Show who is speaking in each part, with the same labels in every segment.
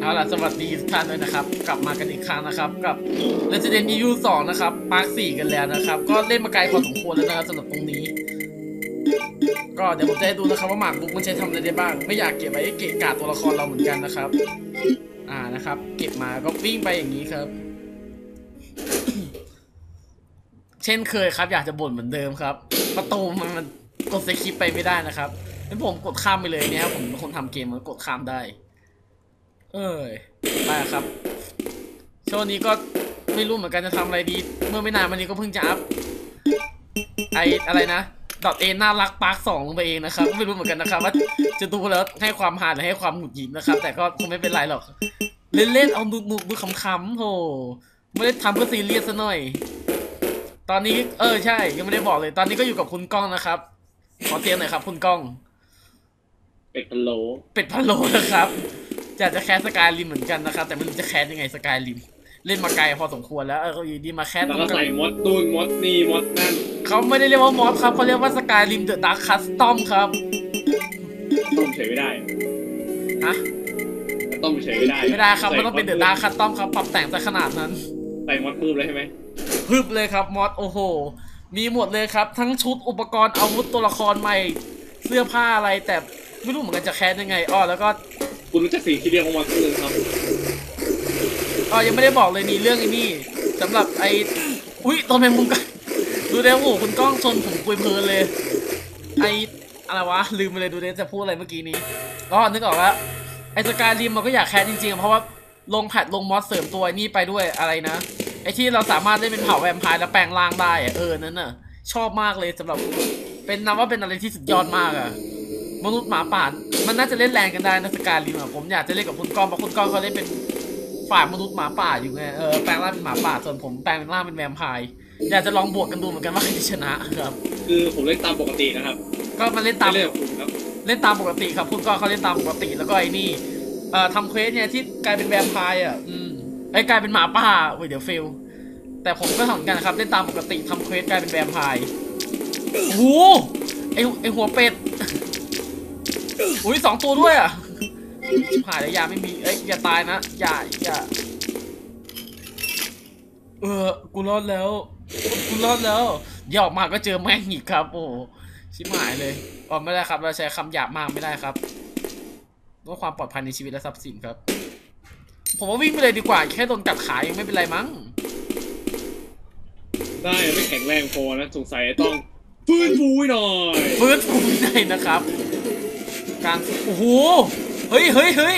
Speaker 1: เอาล่ะสวัสดีทุกท่านด้วยนะครับ กลับมากันอีกครั้งนะครับ กับ Resident Evil 2 นะครับปาร์ค4กันแล้วนะครับ ก็เล่นมาไกลพอสมควรแล้วนะครับสำหรับตรงนี้ ก็เดี๋ยวผมจะให้ดูนะครับว่าหมากรุกมันใช้ทำอะไรได้บ้าง ไม่อยากเก็บไว้เกะกะตัวละครเราเหมือนกันนะครับ อ่านะครับ เก็บมาก็วิ่งไปอย่างนี้ครับ เช่นเคยครับ อยากจะบ่นเหมือนเดิมครับ ประตูมันมันกดสคริปไปไม่ได้นะครับ งั้นผมกดข้ามไปเลยเนี่ยครับผมเป็นคนทำเกมมันกดข้ามได้ เอ้ยไปครับช่วงนี้ก็ไม่รู้เหมือนกันจะทำอะไรดี เมื่อไม่นานมานี้ก็เพิ่งจะอัพไออะไรนะดอทเอน่ารักปาร์คสองลงไปเองนะครับไม่รู้เหมือนกันนะครับ ว่าจะดูแล้วให้ความฮาหรือให้ความหงุดหงิดนะครับ แต่ก็คงไม่เป็นไรหรอก เล่นๆเอาหนุกๆดูขำๆโหไม่ได้ทำเพื่อซีเรียสซะหน่อย ตอนนี้เออใช่ ยังไม่ได้บอกเลย ตอนนี้ก็อยู่กับคุณก้องนะครับ ขอเสียงหน่อยครับ คุณก้อง
Speaker 2: เป็ดพะโล้
Speaker 1: เป็ดพะโล้นะครับอยากจะแคสสกายริมเหมือนกันนะครับ แต่ไม่รู้จะแคสยังไงสกายริมเล่นมาไกลพอสมควรแล้วเออก็อยู่ดีมาแคส
Speaker 2: แล้วก็ใส่มดตูนมดนี่มดนั่น
Speaker 1: เขาไม่ได้เรียกว่ามอสครับเขาเรียกว่าสกายริมเดอะดาร์คคัสตอมครับ
Speaker 2: ต้มเฉยไม่ได้
Speaker 1: ฮะ
Speaker 2: ต้มเฉยไม่ได้
Speaker 1: ไม่ได้ครับมันต้องเป็นเดอะดาร์ค
Speaker 2: ใคั
Speaker 1: สตอมครับปรับแต่งซะขนาดนั้น
Speaker 2: ส่มดปื้มเลยใช่ไหม
Speaker 1: พึบเลยครับมอสโอ้โห มีหมดเลยครับ ทั้งชุดอุปกรณ์อาวุธตัวละครใหม่เสื้อผ้าอะไรแต่ ไม่รู้เหมือนกันจะแคสยังไงอ้อแล้วก็
Speaker 2: คุณรู้จักสิ่งที่เรียกว่ามดปื้มครับ
Speaker 1: อ๋อยังไม่ได้บอกเลยนี่เรื่องไอ้นี่สำหรับไอ้อุ้ยตัวแมงมุมกันดูเด้โอ้โหคุณก้องชนผมคุยเพลินเลย ไอ้อะไรวะลืมไปเลยดูเด้จะพูดอะไรเมื่อกี้นี้อ๋อนึกออกแล้วไอ้สกายริมมันก็อยากแคสจริงๆเพราะว่าลงแพทลงมอสเสริมตัวไอ้นี่ไปด้วยอะไรนะไอ้ที่เราสามารถเล่นเป็นเผ่าแวมไพร์แล้วแปลงร่างได้อะเออนั่นน่ะชอบมากเลยสำหรับเป็นนับว่าเป็นอะไรที่สุดยอดมากอะ มนุษย์หมาป่ามันน่าจะเล่นแรงกันได้นะสกายริมอะผมอยากจะเล่นกับคุณก้องเพราะคุณก้องเขาเล่นเป็นฝ่ายมนุษย์หมาป่าอยู่ไงเออแปลงร่างเป็นหมาป่าส่วนผมแปลงร่างเป็นแวมไพร์อยากจะลองบวกกันดูเหมือนกันว่าใครจะชนะครับ
Speaker 2: คือผมเล่นตามปกตินะครับ
Speaker 1: ก็มาเล่นตาม
Speaker 2: ไม่เล่นกับคุณครับ
Speaker 1: เล่นตามปกติครับคุณก็เขาเล่นตามปกติแล้วก็ไอ้นี่เอ่อทำเควสเนี่ยที่กลายเป็นแวมไพร์อะอืมไอ้ยกลายเป็นหมาป่าเว้ยเดี๋ยวเฟลแต่ผมก็ทำเหมือนกันนะครับเล่นตามปกติทำเควสกลายเป็นแวมไพร์โอ้โหไอ้ไอ้หัวเป็ด อุ้ยสองตัวด้วยอะชิบหายแล้วยาไม่มี เอ้ยอย่าตายนะอย่าอย่าเออกูรอดแล้วกูรอดแล้วเดี๋ยวออกมาก็เจอแม่งอีกครับ โอ้โหชิบหายเลยอ๋อไม่ได้ครับเราใช้คำหยาบมากไม่ได้ครับเพื่อความปลอดภัยในชีวิตและทรัพย์สินครับ ผมว่าวิ่งไปเลยดีกว่า แค่โดนกัดขายังไม่เป็นไรมั้ง
Speaker 2: ได้ไม่แข็งแรงพอนะสงสัยต้องฟื้นฟูหน่อย
Speaker 1: ฟื้นฟูวินัยนะครับ การโอ้โห เฮ้ยเฮ้ยเฮ้ย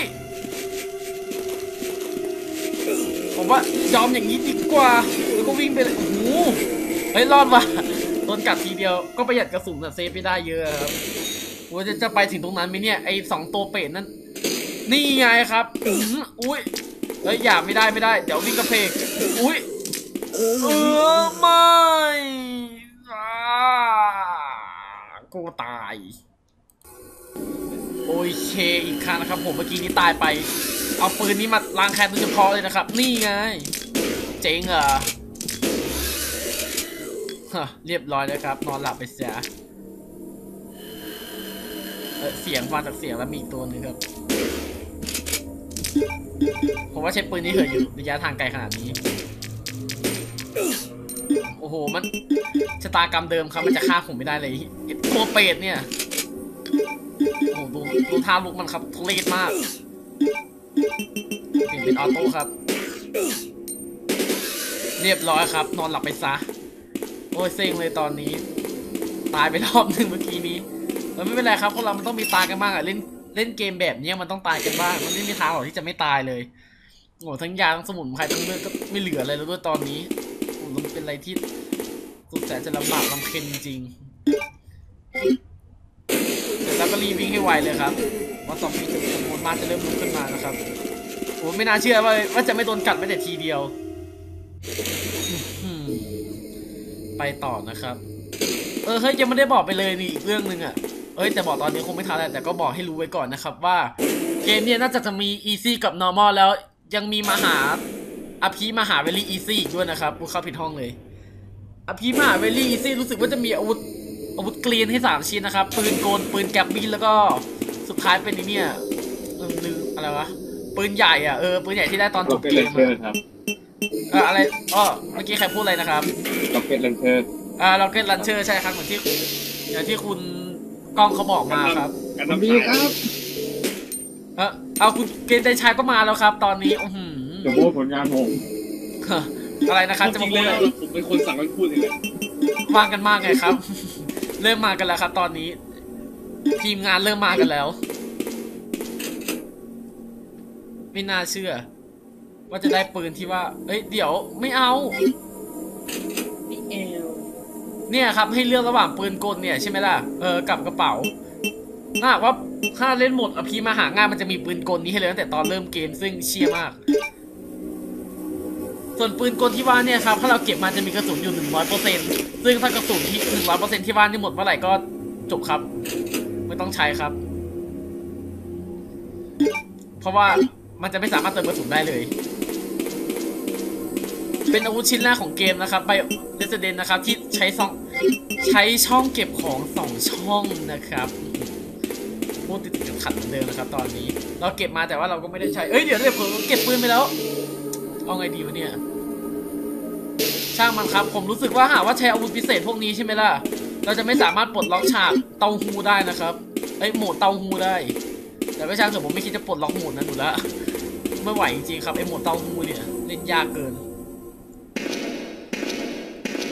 Speaker 1: ผมว่ายอมอย่างนี้ดีกว่า แล้วก็วิ่งไปเลยโอ้โหเฮ้ยรอดว่ะโดนกัดทีเดียว ก็ประหยัดกระสุนอะเซฟไปได้เยอะครับว่าจะจะไปถึงตรงนั้นไหมเนี่ย ไอ้สองตัวเป็ดนั่น นี่ไงครับ อุ้ยเฮ้ยอย่าไม่ได้ไม่ได้ เดี๋ยววิ่งกระเพก อุ้ยเออไม่อ่ากูตาย โอเคอีกครั้งนะครับ ผมเมื่อกี้นี้ตายไป เอาปืนนี้มาล้างแค้นโดยเฉพาะเลยนะครับ นี่ไง เจ๋งเหรอฮะเรียบร้อยแล้วครับ นอนหลับไปเสียเสียงมาจากเสียงแล้วมีอีกตัวหนึงครับ ผมว่าใช้ปืนนี้เหอะอยู่ระยะทางไกลขนาดนี้ โอ้โห มันชะตากรรมเดิมครับ มันจะฆ่าผมไม่ได้เลยตัวเป็ดเนี่ย โอ้ดูดูท่าลุกมันครับทุเรศมากเปลี่ยนเป็นออโต้ครับ เรียบร้อยครับ นอนหลับไปซะ โอ้ยเซ็งเลยตอนนี้ ตายไปรอบหนึ่งเมื่อกี้นี้เออไม่เป็นไรครับพวกเรามันต้องมีตายกันบ้างอะเล่นเล่นเกมแบบนี้มันต้องตายกันบ้าง มันไม่มีทางหรอกที่จะไม่ตายเลยโอ้ทั้งยาทั้งสมุนไพรทั้งเลือดก็ไม่เหลืออะไรแล้วด้วยตอนนี้โอ้มันเป็นอะไรที่สุดแสนจะลำบากลำเค็ญจริง แล้วก็รีบวิ่งให้ไวเลยครับว่าซอมบี้จำนวนมากจะเริ่มลุกขึ้นมานะครับโอ้ไม่น่าเชื่อว่าว่าจะไม่โดนกัดแม้แต่ทีเดียว ไปต่อนะครับ เออเฮ้ยยังไม่ได้บอกไปเลยนี่อีกเรื่องหนึ่งอะเอ้ยแต่บอกตอนนี้คงไม่ทันแล้วแต่ก็บอกให้รู้ไว้ก่อนนะครับว่าเกมเนี่ยน่าจะจะมี easy กับ normal แล้วยังมีมหาอภิมหาเวลี easy อีกด้วยนะครับกูเข้าผิดห้องเลย อภิมหาเวลี easy รู้สึกว่าจะมีอาวุธ อาวุธเกลียนให้สามชิ้นนะครับ ปืนโกนปืนแกบบินแล้วก็สุดท้ายเป็นไอ้เนี่ยอะไรวะปืนใหญ่อะเออปืนใหญ่ที่ได้ตอนจ
Speaker 2: ล็อบกเก็ต
Speaker 1: เก
Speaker 2: เล
Speaker 1: ม
Speaker 2: นเทอ
Speaker 1: อะ
Speaker 2: ร์ครับ
Speaker 1: เอออะไรอ้อเมื่อกี้ใครพูดอะไรนะครับ
Speaker 2: ล็อกเก็ตเลนเทอร์
Speaker 1: อ่าเราเก็ตลันเชอร์ใช่ครับเหมือนที่อย่างที่คุณกล้องเขาบอกมาครับ
Speaker 2: การทำดีครับ
Speaker 1: เออเอาคุณเกณฑ์ใจชายก็มาแล้วครับ ตอนนี้อือหือ
Speaker 2: เดี๋ยวโม้ผลงานผม
Speaker 1: อะไรนะครับจะ
Speaker 2: จริ
Speaker 1: มางพูด
Speaker 2: แล้
Speaker 1: อะไร
Speaker 2: วผมเป็นคนสั่งให้พูดเองแหละ
Speaker 1: ว่างกันมากไงครับ เริ่มมากันแล้วครับตอนนี้ ทีมงานเริ่มมากันแล้ว ไม่น่าเชื่อ ว่าจะได้ปืนที่ว่า เอ้ย เดี๋ยวไม่เอา
Speaker 2: นี่เอล
Speaker 1: เนี่ยครับให้เลือกระหว่างปืนกลเนี่ยใช่ไหมล่ะ เออกับกระเป๋าถ้าหากว่าถ้าเล่นหมดอพีมาหางานมันจะมีปืนกลนี้ให้เลยตั้งแต่ตอนเริ่มเกมซึ่งเชียร์มาก ส่วนปืนกลที่ว่าเนี่ยครับถ้าเราเก็บมาจะมีกระสุนอยู่หนึ่งร้อยเปอร์เซ็นซึ่งถ้ากระสุนที่หนึ่งร้อยเปอร์เซ็นที่ว่านี่หมดเมื่อไหร่ก็จบครับ ไม่ต้องใช้ครับ เพราะว่ามันจะไม่สามารถเติมกระสุนได้เลย เป็นอาวุธชิ้นแรกของเกมนะครับไปเรสเดนนะครับที่ใช้ซองใช้ช่องเก็บของสองช่องนะครับพูดติดติดขัดเหมือนเดิมนะครับ ตอนนี้ เราเก็บมาแต่ว่าเราก็ไม่ได้ใช้ เอ้ยเดี๋ยวเดี๋ยวผมเก็บปืนไปแล้ว เอาไงดีวะเนี่ย ช่างมันครับ ผมรู้สึกว่าหากว่าใช้อาวุธพิเศษพวกนี้ใช่ไหมล่ะ เราจะไม่สามารถปลดล็อกฉากเตาฮูได้นะครับเอ้ยโหมดเตาฮูได้ แต่ก็ช่างเถอะผมไม่คิดจะปลดล็อกโหมดนั้นอยู่แล้วไม่ไหวจริงๆครับไอ้โหมดเตาฮูเนี่ยเล่นยากเกิน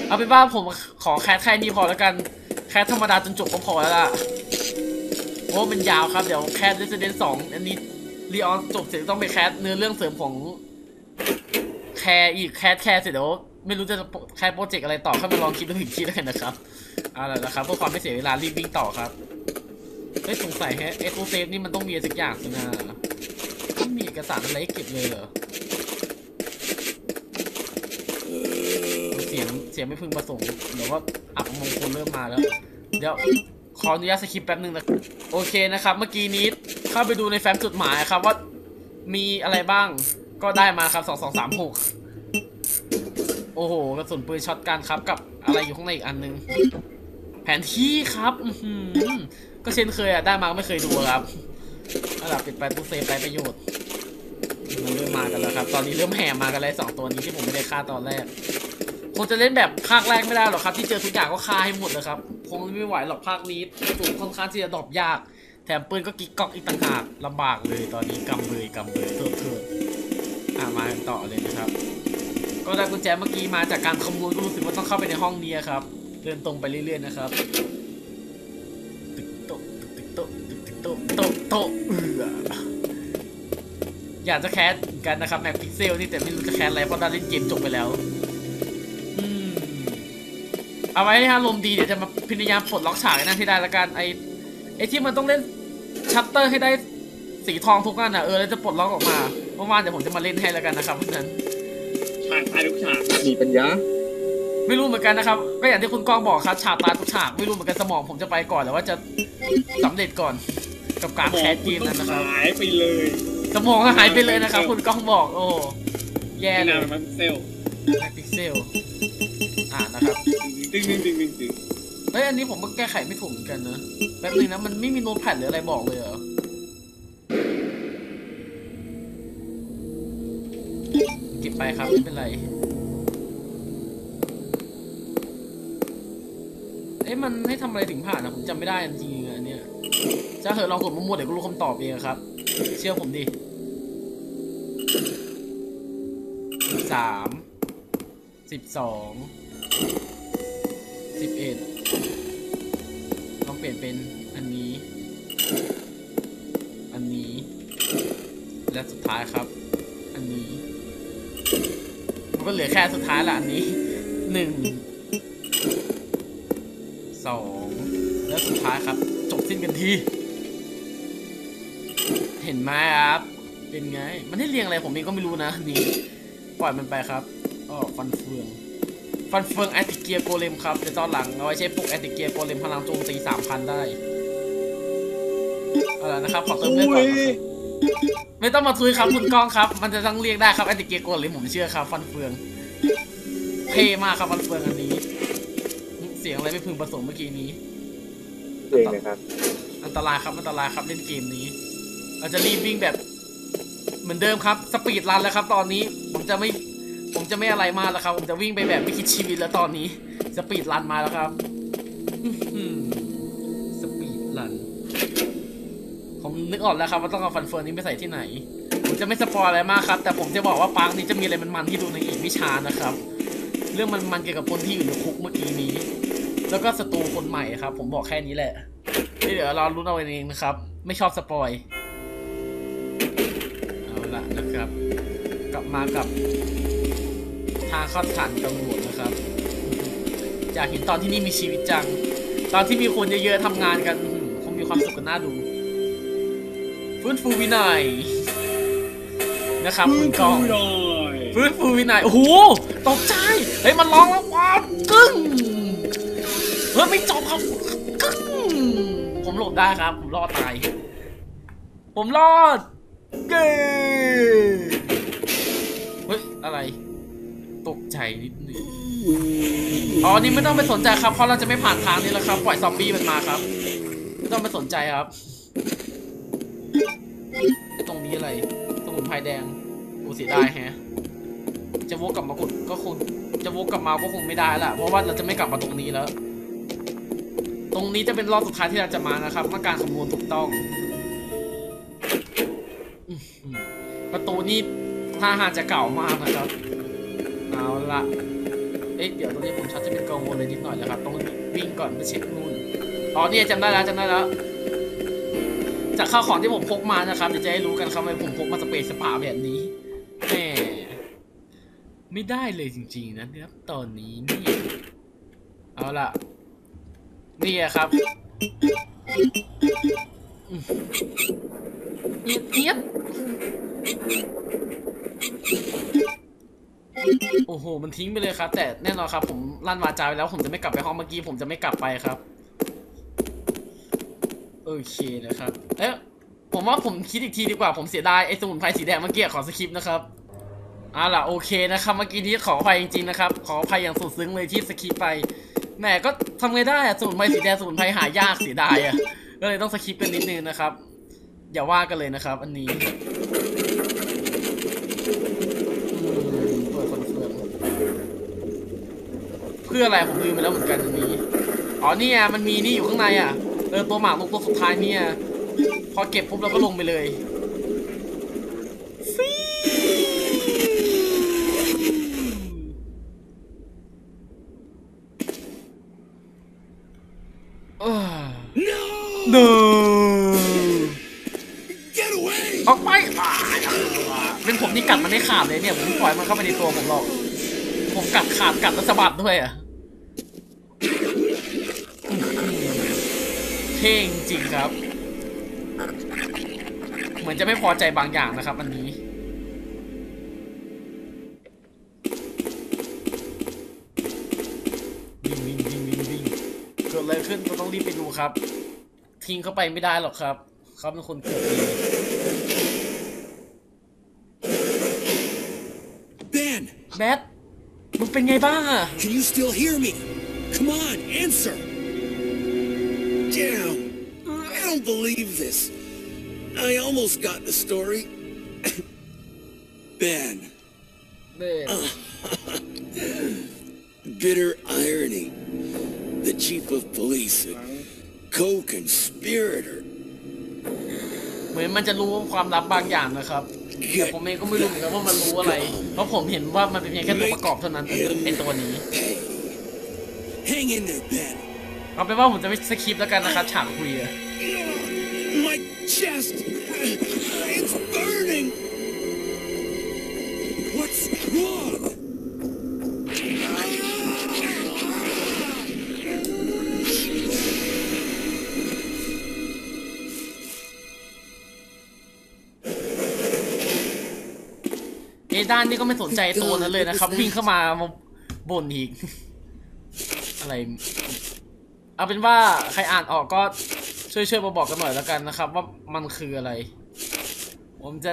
Speaker 1: เอาเป็นว่าผมขอแคสแค่นี้พอแล้วกัน แคสธรรมดาจนจบก็พอแล้วล่ะโอ้มันยาวครับเดี๋ยวแคส Resident 2อันนี้รีออนจบเสร็จต้องไปแคสเนื้อเรื่องเสริมของแคร์อีกแคสแคร์เสร็จเดี๋ยว ไม่รู้จะแคสโปรเจกต์อะไรต่อเข้ามาลองคิดดูอีกทีได้นะครับเอาละนะครับเพื่อความไม่เสียเวลารีบวิ่งต่อครับเฮ้ยสงสัยแฮะเอ็กโคเซฟนี่มันต้องมีสักอย่างสินะไม่มีเอกสารอะไรเก็บเลยเหรอเสียงเสียงไม่พึงประสงค์เดี๋ยวว่าอับมงคลเริ่มมาแล้ว เดี๋ยวขออนุญาตสคิปแป๊บนึงนะโอเคนะครับ เมื่อกี้นี้เข้าไปดูในแฟ้มจดหมายครับว่ามีอะไรบ้างก็ได้มาครับสองสองสามหก อ้โหกระสุนปืนช็อตกันครับกับอะไรอยู่ข้างในอีกอันนึง แผนที่ครับอืก็เช่นเคยอะได้มาก็ไม่เคยดูครับเอาล่ะปิดไปตู้เซฟไรประโยชน์มันเริ่มมากันแล้วครับ ตอนนี้เริ่มแห่มากันแล้วสองตัวนี้ที่ผมไม่ได้ฆ่าตอนแรกคงจะเล่นแบบภาคแรกไม่ได้หรอกครับ ที่เจอทุกอย่างก็ฆ่าให้หมดเลยครับคงไม่ไหวหรอกภาคนี้สุนค่อนข้างที่จะดรอปยาก แถมปืนก็กิ๊กก๊อกอีกต่างหากลำบากเลยตอนนี้กำเลยกำเลยเถิดเถิดอ่ามาต่อเลยนะครับ ก็ได้กุญแจเมื่อกี้มาจากการคำนวณก็รู้สึกว่าต้องเข้าไปในห้องนี้ครับ เดินตรงไปเรื่อยๆนะครับตึกโต๊ะตึกโต๊ะตึกตึกโต๊ะโต๊ะโต๊ะเอืออยากจะแคสกันนะครับแมปพิกเซลนี่แต่ไม่รู้จะแคสอะไรเพราะได้เล่นเกมจบไปแล้วอืมเอาไว้ถ้าลมณ์ดีเดี๋ยวจะมาพยายามปลดล็อกฉากนั่นให้ได้ละกันไอไอที่มันต้องเล่นชัตเตอร์ให้ได้สีทองทุกอันอะเออแล้วจะปลดล็อกออกมาเมื่อวานเดี๋ยวผมจะมาเล่นให้ล้วกันนะครับเพราะฉะนั้น
Speaker 2: ฉากตายทุกฉาก
Speaker 3: มีปัญญา
Speaker 1: ไม่รู้เหมือนกันนะครับ ก็อย่างที่คุณกองบอกครับฉากตายทุกฉากไม่รู้เหมือนกันสมองผมจะไปก่อนหรือว่าจะสำเร็จก่อน กับการแคสเกมนั้นนะครับ
Speaker 2: หายไปเลย
Speaker 1: สมองก็หายไปเลยนะครับ คุณกองบอก โอ้แย่
Speaker 2: แค่
Speaker 1: เล
Speaker 2: นายนมันเซล
Speaker 1: แม็กพิกเซลอ่านนะครับ
Speaker 2: ดึงดึงดึงดึงดึง
Speaker 1: เฮ้ยอันนี้ผมก็แก้ไขไม่ถูกเหมือนกันนะแป๊บนึงนะมันไม่มีโน้ตแพดหรืออะไรบอกเลยเหรอ ไปครับไม่เป็นไร เอ๊ะมันให้ทำอะไรถึงผ่านนะผมจำไม่ได้จริงๆอันเนี้ยจะเหอะลองกดมั่วๆเดี๋ยวก็รู้คำตอบเองครับ เชื่อผมดิสามสิบสองสิบเอ็ดต้องเปลี่ยนเป็นอันนี้ อันนี้ และสุดท้ายครับ ก็เหลือแค่สุดท้ายละอันนี้หนึ่งสองและสุดท้ายครับ จบสิ้นกันที เห็นไหมครับ เป็นไง มันให้เรียงอะไรผมเองก็ไม่รู้นะ นี่ ปล่อยมันไปครับอ๋อฟันเฟือง ฟันเฟืองแอติเกียโกเลมครับเดี๋ยวตอนหลังเอาไว้ใช้ปลุกแอติเกียโกเลมพลังโจมตีสามพันได้ เอาละนะครับ ขอเติมเลือดก่อน ไม่ต้องมาทุยครับคุณก้องครับ มันจะต้องเรียกได้ครับแอติเกียโกเลมผมเชื่อครับ ฟันเฟืองเท่มากครับฟันเฟืองอันนี้ เสียงอะไรไม่พึงประสงค์เมื่อกี้นี้
Speaker 3: เองนะครับ
Speaker 1: อันตรายครับอันตรายครับเล่นเกมนี้ เราจะรีบวิ่งแบบมือนเดิมครับสปีดรันแล้วครับ ตอนนี้ผมจะไม่ผมจะไม่อะไรมากแล้วครับ ผมจะวิ่งไปแบบไม่คิดชีวิตแล้วตอนนี้สปีดรันมาแล้วครับอื้อหือสปีดรันผม นึกออกแล้วครับว่าต้องเอาฟันเฟืองนี้ไปใส่ที่ไหน ผมจะไม่สปอยอะไรมากครับ แต่ผมจะบอกว่าปาร์คนี้จะมีอะไรมันๆที่ดูในอีกไม่ช้านะครับ เรื่องมันๆเกี่ยวกับคนที่อยู่ในคุกเมื่อกี้นี้ แล้วก็ศัตรูคนใหม่ครับ ผมบอกแค่นี้แหละเดี๋ยวเรารู้เอาเองนะครับ ไม่ชอบสปอยเอาละนะครับ กลับมากับทางเข้าสถานตำรวจนะครับอยากเห็นตอนที่นี่มีชีวิตจัง ตอนที่มีคนเยอะๆทำงานกันคงมีความสุขกันน่าดู ฟื้นฟูวินัยนะครับคุณกอง
Speaker 2: หน่อย
Speaker 1: ฟื้นฟูวินัยโอ้โหตกใจเฮ้ยมันร้องแล้วว้าวกึ้งเฮ้ยไม่จบครับกึ้งผมหลบได้ครับ ผมรอดตาย ผมรอดเย้เฮ้ยอะไร ตกใจนิดนึงอ๋อนี่ไม่ต้องไปสนใจครับเพราะเราจะไม่ผ่านทางนี้แล้วครับ ปล่อยซอมบี้มันมาครับ ไม่ต้องไปสนใจครับ อะไรสมุนไพรแดงโอ้เสียดายแฮะจะวกกลับมากดก็คงจะวกกลับมาก็คงไม่ได้ละเพราะว่าเราจะไม่กลับมาตรงนี้แล้ว ตรงนี้จะเป็นรอบสุดท้ายที่เราจะมานะครับเมื่อการคำนวณถูกต้องประตูนี้ท่าทาจะเก่ามากนะครับ เอาละเอ๊ะเดี๋ยวตรงนี้ผมชัดจะเป็นกังวลเลยนิดหน่อยแล้วครับต้องวิ่งก่อนไปเช็คนู่นอ๋อเนี่ยจำได้แล้วจำได้แล้ว จากข้าวของที่ผมพกมานะครับเดี๋ยวจะให้รู้กันครับว่าผมพกมาสเปรย์สปาแบบนี้แหมไม่ได้เลยจริง ๆ นะครับตอนนี้นี่เอาล่ะ นี่อะครับเอียดเอียดโอ้โห มันทิ้งไปเลยครับ แต่แน่นอนครับ ผมลั่นวาจาไปแล้ว ผมจะไม่กลับไปห้องเมื่อกี้ ผมจะไม่กลับไปครับ โอเคนะครับเอ๊ะผมว่าผมคิดอีกทีดีกว่าผมเสียดายไอ้สมุนไพรสีแดงเมื่อกี้ขอสคริปต์นะครับเอาล่ะโอเคนะครับเมื่อกี้นี้ขออภัยจริงๆนะครับ ขออภัยอย่างสุดซึ้งเลยที่สคริปต์ไปแหมก็ทำไงได้อะสมุนไพรสีแดงสมุนไพรหายากเสียดายอะก็เลยต้องสคริปต์กันนิดนึงนะครับ อย่าว่ากันเลยนะครับ อันนี้เปิดคอนเฟิร์มเพื่ออะไรผมลืมไปแล้วเหมือนกันอันนี้อ๋อเนี่ยมันมีนี่อยู่ข้างในอะ เออตัวหมากลงตัวสุดท้ายเนี่ย พอเก็บปุ๊บเราก็ลงไปเลยฟิวเอ้อ
Speaker 3: No!
Speaker 1: no
Speaker 3: Get away!
Speaker 1: ออกไปอ่าเป็นผมนี่กัดมันไม่ขาดเลยเนี่ย ผมไม่ปล่อยมันเข้าไปในตัวผมหรอก ผมกัดขาดกัดแล้วสะบัดด้วยอะ เท่จริงๆครับ เหมือนจะไม่พอใจบางอย่างนะครับ อันนี้ วิ่งวิ่งวิ่งวิ่งวิ่งเกิดอะไรขึ้นเราต้องรีบไปดูครับ ทิ้งเข้าไปไม่ได้หรอกครับ เขาเป็นคนเกิดเอง
Speaker 3: Ben,
Speaker 1: แบทมึงเป็นไงบ้างอะ
Speaker 3: can you still hear me? Come on, answer! Damn, I don't believe this. I almost got the story. ben,
Speaker 1: เบ้
Speaker 3: bitter irony. The chief of police, a co-conspirator.
Speaker 1: เหมือนมันจะรู้ความลับบางอย่างนะครับแต่ผมเองก็ไม่รู้เหมือนกันว่ามันรู้อะไร เพราะผมเห็นว่ามันเป็นเพียงแค่ตัวประกอบเท่านั้นไอตัวนี้
Speaker 3: Hey, hang in there, Ben.
Speaker 1: เอาเป็นว่าผมจะไม่สคริปต์แล้วกันนะครับฉากคุยอะ
Speaker 3: My chest! It's burning! What's wrong?
Speaker 1: เอด้านนี่ก็ไม่สนใจตัวนั้นเลยนะครับ วิ่งเข้ามามาบ่นอีก อะไร เอาเป็นว่าใครอ่านออกก็ช่วยช่วยๆมาบอกกันหน่อยแล้วกันนะครับ ว่ามันคืออะไร ผมจะ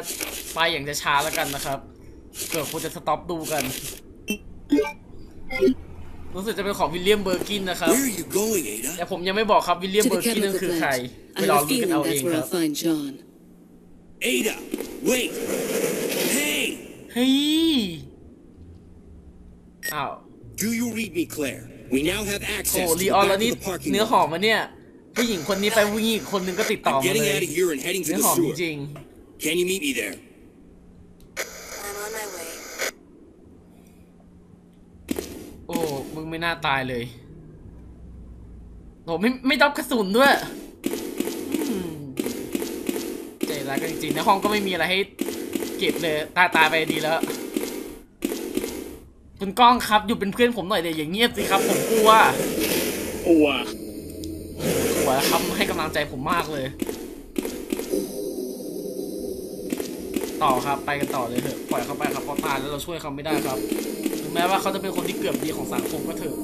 Speaker 1: ไปอย่างจะช้าแล้วกันนะครับเผื่อคุณจะสต็อปดูกัน รู้สึกจะเป็นของวิลเลียมเบอร์กินนะครับ
Speaker 3: Where are you going, Ada?
Speaker 1: แต่ผมยังไม่บอกครับวิลเลียม
Speaker 4: To
Speaker 1: เบอ
Speaker 4: the
Speaker 1: ร์กินนั่น
Speaker 4: chemical
Speaker 1: คือใคร
Speaker 4: plant.
Speaker 1: ไป
Speaker 4: I
Speaker 1: รอ
Speaker 4: have a
Speaker 1: รู้กัน
Speaker 4: feeling
Speaker 1: เอาเอง
Speaker 4: that's where
Speaker 1: ครั
Speaker 4: I'll
Speaker 1: บ
Speaker 4: find John.
Speaker 3: Ada, wait! Hey!
Speaker 1: เฮ้ยอ้าว
Speaker 3: Do you read me, Claire? We now have
Speaker 1: โอ้
Speaker 3: access
Speaker 1: ลี
Speaker 3: to
Speaker 1: ออน
Speaker 3: the
Speaker 1: แล้ว
Speaker 3: back
Speaker 1: นี่
Speaker 3: of the parking
Speaker 1: เนื้อ
Speaker 3: lot.
Speaker 1: หอมมาเนี่ยผู้หญิงคนนี้ไปผู้หญิงคนหนึงก็ติดต่อ
Speaker 3: I'm
Speaker 1: มา
Speaker 3: getting
Speaker 1: เลย
Speaker 3: out of here and heading to
Speaker 1: เนื้อ
Speaker 3: the
Speaker 1: หอม
Speaker 3: sewer.
Speaker 1: จริง
Speaker 3: Can you meet me there?
Speaker 4: I'm on my way.
Speaker 1: ๆโอ้มึงไม่น่าตายเลยโอ้ไม่ไม่ดับกระสุนด้วยอืมใจร้ายกันจริงๆในห้องก็ไม่มีอะไรให้เก็บเลยตายตายไปดีแล้ว คุณก้องครับ อยู่เป็นเพื่อนผมหน่อยเดี๋ยวอย่างเงียบสิครับ ผมกลัว
Speaker 2: กลัว
Speaker 1: กลัวครับให้กำลังใจผมมากเลย ต่อครับไปกันต่อเลยเถอะปล่อยเขาไปครับเขาตายแล้วเราช่วยเขาไม่ได้ครับถึงแม้ว่าเขาจะเป็นคนที่เกือบดีของสังคมก็เถอะ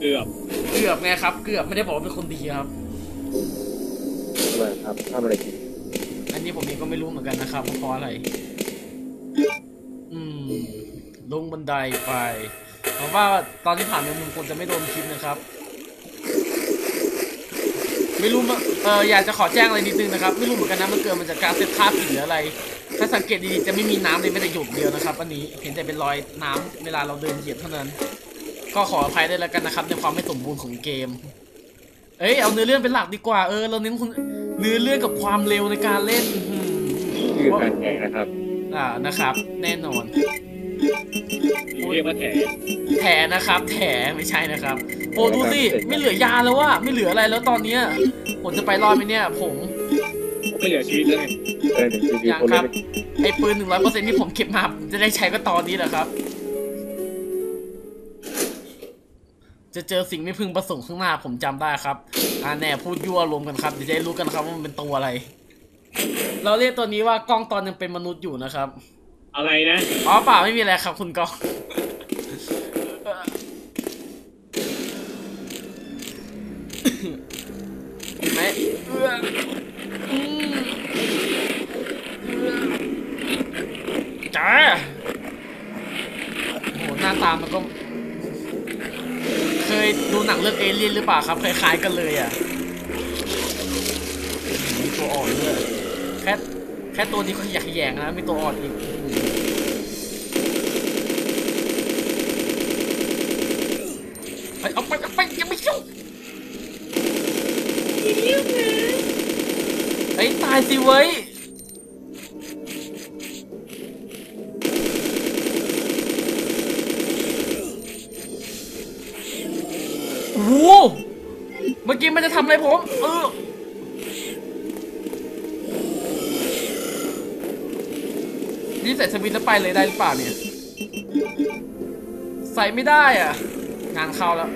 Speaker 2: เกือบ
Speaker 1: เกือบไงครับ เกือบไม่ได้บอกว่าเป็นคนดีครับ
Speaker 5: ทำไมครับทำอะไรกิน
Speaker 1: อันนี้ผมเองก็ไม่รู้เหมือนกันนะครับว่าเพราะอะไรอืม ลงบันไดไปเพราะว่าตอนที่ผ่านไปมุมคนจะไม่โดนคิดนะครับ ไม่รู้มาเอออยากจะขอแจ้งอะไรนิดนึงนะครับ ไม่รู้เหมือนกันนะมันเกิดมาจากการเซตภาพผิดหรืออะไร ถ้าสังเกตดีๆจะไม่มีน้ำเลยไม่แต่หยดเดียวนะครับ อันนี้เห็นแต่เป็นรอยน้ำเวลาเราเดินเหยียบเท่านั้น ก็ขออภัยด้วยแล้วกันนะครับ ในความไม่สมบูรณ์ของเกม เอ้ยเอาเนื้อเรื่องเป็นหลักดีกว่าเออเราเน้นคุณเนื้อเรื่องกับความเร็วในการเล่นอืม
Speaker 5: คือการแข่งนะครับ
Speaker 1: อ่านะครับ แน่นอน
Speaker 2: เรียกว่าแถ
Speaker 1: แถนะครับแถไม่ใช่นะครับโอ้ดูสิไม่เหลือยาแล้วว่ะไม่เหลืออะไรแล้วตอนเนี้ยผมจะไปรอดไหมเนี่ย ผม
Speaker 2: ไม่เหลือชีวิตแล้วไง
Speaker 5: เออเดี๋ยวรีวิว
Speaker 1: ยัง
Speaker 5: คน
Speaker 1: ค
Speaker 5: เล่
Speaker 1: รับ
Speaker 5: น
Speaker 1: ไอ้ปืนหนึ่งร้อยเปอร์เซ็นที่ผมเก็บมาผมจะได้ใช้ก็ตอนนี้แหละครับ จะเจอสิ่งไม่พึงประสงค์ข้างหน้าผมจำได้ครับอ่าแน่พูดยั่วรวมกันครับเดี๋ยวจะได้รู้กันครับว่ามันเป็นตัวอะไร เราเรียกตัวนี้ว่ากล้องตอนยังเป็นมนุษย์อยู่นะครับ
Speaker 2: อะไรนะ
Speaker 1: อ๋อเปล่าไม่มีอะไรครับ คุณกองเห็นไหมเอื้ออืมเอื้อจ้าโหหน้าตามันก็ เคยดูหนังเรื่องเอเลี่ยนหรือเปล่าครับ คล้ายๆกันเลยอะมีตัวอ่อนด้วยแค่แค่ตัวนี้ก็อยากแยงนะมีตัวอ่อนอีก ไปเอาไป เอาไอยังไม่ยุ่งไอ้ตายสิเว้ยโอ้โหเมื่อกี้มันจะทำอะไรผม เออนี่ใส่สวิตช์แล้วไปเลยได้หรือเปล่าเนี่ย ใส่ไม่ได้อะ งานเข้าแล้ว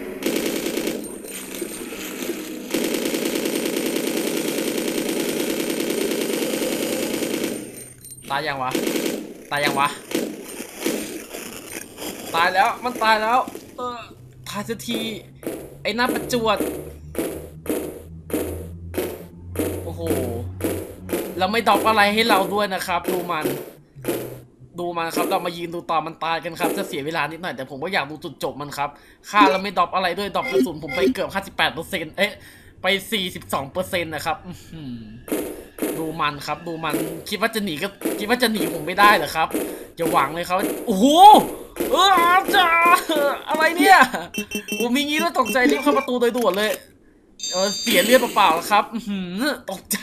Speaker 1: ตายยังวะ ตายยังวะ ตายแล้ว มันตายแล้ว เออตายสักที ไอ้หน้าประจวด โอ้โห แล้วไม่ดอกอะไรให้เราด้วยนะครับ ดูมัน ดูมันครับ เรามายืนดูตอนมันตายกันครับ จะเสียเวลานิดหน่อยแต่ผมก็อยากดูจุดจบมันครับ ค่าแล้วไม่ดอปอะไรด้วยดอปกระสุนผมไปเกือบ 58เปอร์เซ็นต์เอ๊ะ ไป 42เปอร์เซ็นต์นะครับอื ดูมันครับ ดูมันคิดว่าจะหนีก็คิดว่าจะหนีผมไม่ได้เหรอครับอย่าหวังเลยครับโอ้โหเอออาจ้าอะไรเนี่ยผมมีงี้แล้วตกใจรีบเข้าประตูโดยด่วนเลยเออเสียเลือดเปล่าๆแล้วครับอื้อหือตกใจ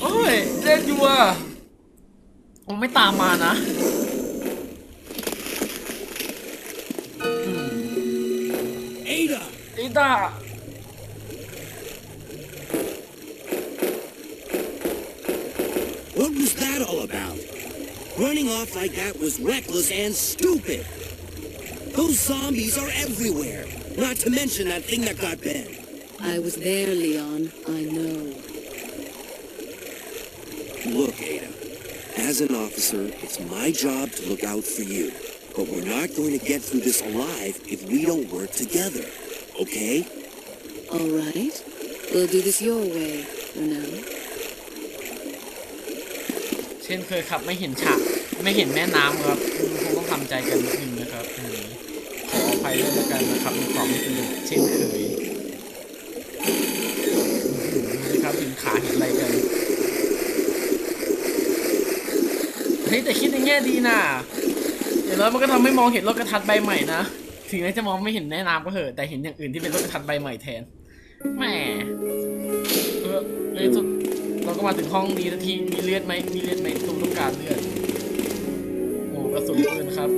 Speaker 1: โอ้ยเล่นอยู่อะผมไม่ตามมานะ
Speaker 3: Ada!
Speaker 1: ไอ้ด้า
Speaker 3: Running off like that was reckless and stupid. Those zombies are everywhere. Not to mention that thing that got Ben.
Speaker 4: I was there, Leon. I know.
Speaker 3: Look, Ada. As an officer, it's my job to look out for you. But we're not going to get through this alive if we don't work together. Okay?
Speaker 4: All right. We'll do this your way for now.
Speaker 1: เช่นเคยครับไม่เห็นฉาก ไม่เห็นแม่น้ำครับคงต้องทำใจกันนิดนึงนะครับขออภัยด้วยแล้วกันนะครับในความไม่สนุกเช่นเคยอืมนะครับเห็นขาเห็นอะไรกันเฮ้ยแต่คิดในแง่ดีนะเดี๋ยวแล้วมันก็ทำให้มองเห็นรถกระทัดใบใหม่นะถึงแม้จะมองไม่เห็นแนะนำก็เถอะแต่เห็นอย่างอื่นที่เป็นรถกระทัดใบใหม่แทนแหมเออในที่สุดเราก็มาถึงห้องนี้ทันทีมีเลือดไหมมีเลือดไหมตูต้องการเลือด สุนปืนครับ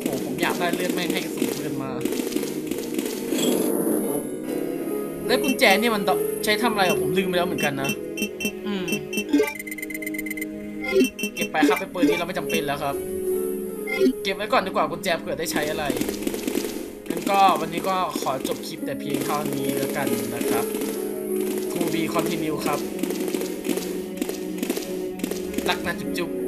Speaker 1: โอ้ผมอยากได้เลือดแม่งให้กระสุนปืนมา แล้วกุญแจเนี่ยมันใช้ทำอะไรอะผมลืมไปแล้วเหมือนกันนะ อืม เก็บไปครับไปปืนนี้เราไม่จำเป็นแล้วครับ เก็บไว้ก่อนดีกว่ากุญแจเผื่อได้ใช้อะไรงั้นก็วันนี้ก็ขอจบคลิปแต่เพียงเท่านี้แล้วกันนะครับ To be continue ครับรักนะจุ๊บๆ